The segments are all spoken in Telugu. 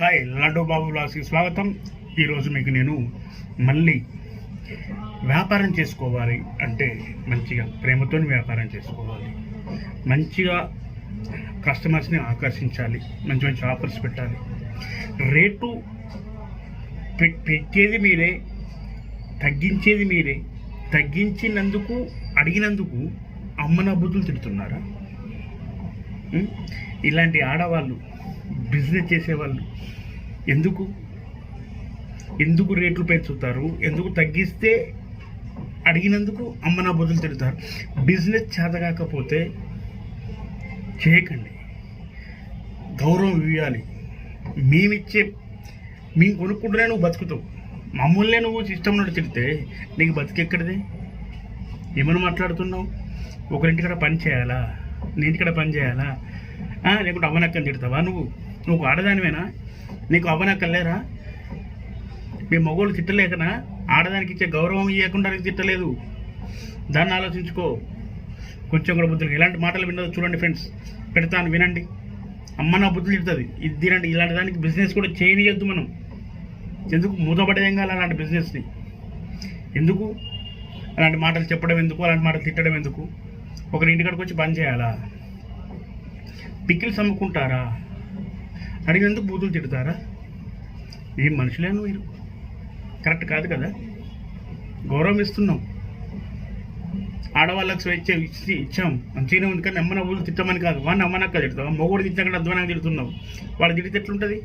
హాయ్ లడ్డు బాబు లాస్కి స్వాగతం. ఈరోజు మీకు నేను మళ్ళీ వ్యాపారం చేసుకోవాలి అంటే మంచిగా ప్రేమతో వ్యాపారం చేసుకోవాలి. మంచిగా కస్టమర్స్ని ఆకర్షించాలి మంచి మంచి ఆఫర్స్ పెట్టాలి. రేటు పె- పెట్టేది మీరే తగ్గించేది మీరే తగ్గించినందుకు అడిగినందుకు అమ్మన బుద్ధులు తిడుతున్నారా? ఇలాంటి ఆడవాళ్ళు బిజినెస్ చేసేవాళ్ళు. ఎందుకు? ఎందుకు రేట్లు పెంచుతారు? ఎందుకు తగ్గిస్తే అడిగినందుకు అమ్మ నా తిడతారు బిజినెస్ చేతకాకపోతే చేయకండి. గౌరవం ఇవ్వాలి. మేమిచ్చే మేము కొనుక్కుంటూనే నువ్వు బతుకుతావు. మమ్మల్నే నువ్వు సిస్టమ్ నుండి తిడితే నీకు బతికెక్కడిది ఏమైనా మాట్లాడుతున్నావు? ఒకరింటికడ పని చేయాలా? నేను ఇంటికడ పని చేయాలా? లేకుంటే అమ్మనక్కని తిడతావా నువ్వు? నువ్వు ఆడదానివేనా? నీకు అవ్వనక్కర్లేరా మీ మగోళ్ళు తిట్టలేకనా? ఆడదానికి ఇచ్చే గౌరవం ఇవ్వకుండా నీకు తిట్టలేదు. దాన్ని ఆలోచించుకో. కొంచెం కూడా బుద్ధులు ఇలాంటి మాటలు విన్నదో చూడండి ఫ్రెండ్స్. పెడతాను వినండి. అమ్మ నా బుద్ధులు తిడుతుంది. ఇది తినండి. ఇలాంటి దానికి బిజినెస్ కూడా చేయనియద్దు మనం. ఎందుకు మూతపడేం కాదు అలాంటి బిజినెస్ని ఎందుకు? అలాంటి మాటలు చెప్పడం ఎందుకు? అలాంటి మాటలు తిట్టడం ఎందుకు? ఒకరి ఇంటికాడికి వచ్చి బంద్ చేయాలా? పిక్కిల్స్ అమ్ముకుంటారా? అడిగినందుకు బూతులు తిడతారా? ఏం మనుషులేను మీరు కరెక్ట్ కాదు కదా? గౌరవం ఇస్తున్నాం. ఆడవాళ్ళకి స్వేచ్ఛ ఇచ్చి ఇచ్చాం. మంచిగానే ఉంది కానీ అమ్మన ఊళ్ళు తిట్టమని కాదు. వాడిని అమ్మనక్క తిడతావు? మొగుడు కూడా అధ్వానంగా తిడుతున్నావు. వాడు తిడితే ఎట్లుంటుంది?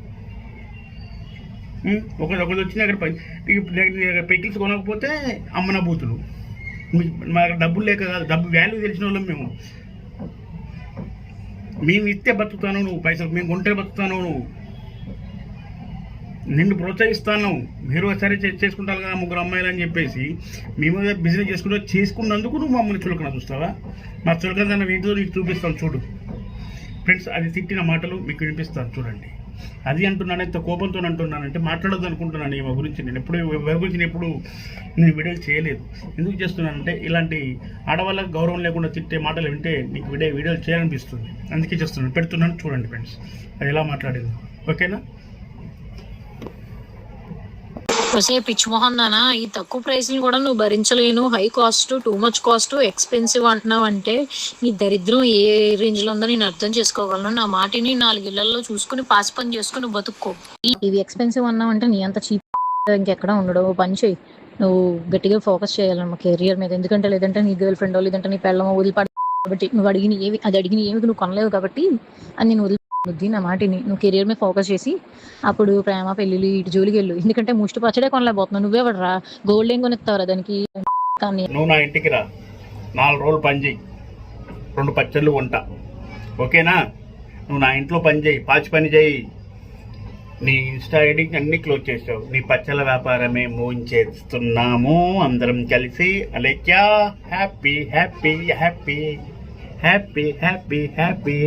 ఒకరు ఒకరు వచ్చిన అక్కడ పెకిల్స్ కొనకపోతే అమ్మన బూతులు. మా దగ్గర డబ్బులు లేక కాదు. డబ్బు వాల్యూ తెలిసిన వాళ్ళం మేము. మేము ఇస్తే బతుకుతాను నువ్వు పైసలు మేము కొంటే బతుకుతాను నువ్వు. నిన్ను ప్రోత్సహిస్తాను. మీరు ఒకసారి చే- చేసుకుంటారు కదా ముగ్గురు అమ్మాయిలు అని చెప్పేసి. మేము బిజినెస్ చేసుకుంటే చేసుకున్నందుకు నువ్వు మమ్మల్ని చులకన చూస్తావా? మా చులకన వీటితో నీకు చూపిస్తాను చూడు. ఫ్రెండ్స్ అది తిట్టిన మాటలు మీకు వినిపిస్తాను చూడండి. అది అంటున్నాను ఇంత కోపంతో అంటున్నానంటే మాట్లాడదు అనుకుంటున్నాను ఈమె గురించి. నేను ఎప్పుడు ఎవరి గురించి నేను ఎప్పుడు నేను వీడియోలు చేయలేదు. ఎందుకు చేస్తున్నానంటే ఇలాంటి ఆడవాళ్ళకి గౌరవం లేకుండా తిట్టే మాటలు వింటే నీకు వీడియో వీడియోలు చేయాలనిపిస్తుంది. అందుకే చేస్తున్నాను. పెడుతున్నాను. చూడండి ఫ్రెండ్స్. అది ఎలా మాట్లాడేది. ఓకేనా? వసే పిచ్చి నానా ఈ తక్కువ ప్రైస్ని కూడా నువ్వు భరించలేను. High cost too much cost expensive అంటున్నావు అంటే నీ దరిద్రం ఏ రేంజ్లో ఉందో నేను అర్థం చేసుకోగలను. నా మాటిని నాలుగిళ్ళలో చూసుకుని పాస్ పని చేసుకుని బతుక్కో. ఇవి ఎక్స్పెన్సివ్ అన్నావు అంటే నీ అంత చీప్ ఇంకెక్కడ ఉండడు. పని చేయి నువ్వు గట్టిగా ఫోకస్ చేయాలన్నమా కెరియర్ మీద. ఎందుకంటే లేదంటే నీ గర్ల్ ఫ్రెండ్ లేదంటే నీ పెళ్ళమో వదిలిపడ కాబట్టి నువ్వు అడిగిన ఏవి అది అడిగిన ఏమి నువ్వు కొనలేవు కాబట్టి అది నేను వదిలి బుద్ధి నా మాటిని. నువ్వు కెరియర్ మీద ఫోకస్ చేసి అప్పుడు ప్రేమ పెళ్ళిళ్ళు ఇటు జోలికి వెళ్ళు. ఎందుకంటే ముష్టి పచ్చడే కొనలేకపోతున్నావు నువ్వే రా గోల్డ్ ఏం కొనిస్తావురా దానికి? కానీ నువ్వు నా ఇంటికి రా. నాలుగు రోజులు పని చేయి రెండు పచ్చళ్ళు వంట ఓకేనా? నువ్వు నా ఇంట్లో పని చేయి పాచి పని చేయి నీ ఇన్స్టా ఐడి అన్ని క్లోజ్ చేసావు. నీ పచ్చళ్ళ వ్యాపారమే మూయించేస్తున్నాము అందరం కలిసి Alekhya happy happy happy happy happy happy